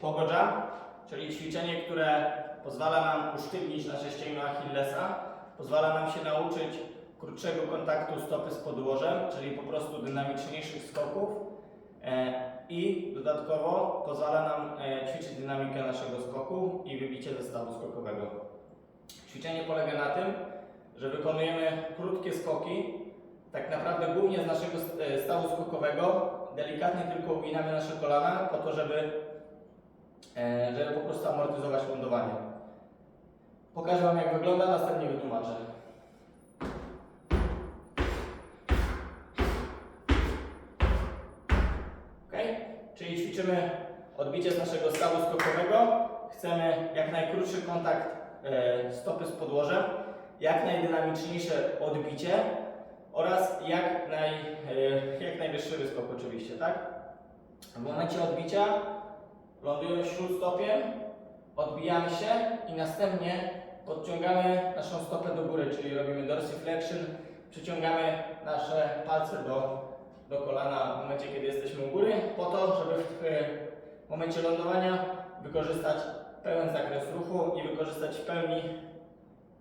Pogoda, czyli ćwiczenie, które pozwala nam usztywnić nasze ścięgno Achillesa, pozwala nam się nauczyć krótszego kontaktu stopy z podłożem, czyli po prostu dynamiczniejszych skoków e, i dodatkowo pozwala nam e, ćwiczyć dynamikę naszego skoku i wybicie ze stawu skokowego. Ćwiczenie polega na tym, że wykonujemy krótkie skoki, tak naprawdę głównie z naszego e, stawu skokowego, delikatnie tylko uginamy nasze kolana po to, żeby, żeby po prostu amortyzować lądowanie. Pokażę Wam jak wygląda, następnie wytłumaczę. Ok? Czyli ćwiczymy odbicie z naszego stawu skokowego. Chcemy jak najkrótszy kontakt e, stopy z podłożem, jak najdynamiczniejsze odbicie oraz jak, naj, e, jak najwyższy wyskok oczywiście, tak? W momencie odbicia lądujemy śródstopiem, odbijamy się i następnie podciągamy naszą stopę do góry, czyli robimy dorsiflexion, przyciągamy nasze palce do, do kolana w momencie, kiedy jesteśmy u góry, po to, żeby w, w momencie lądowania wykorzystać pełen zakres ruchu i wykorzystać w pełni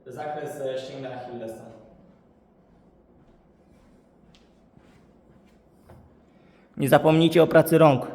zakres e, ścięgna Achillesa. Nie zapomnijcie o pracy rąk.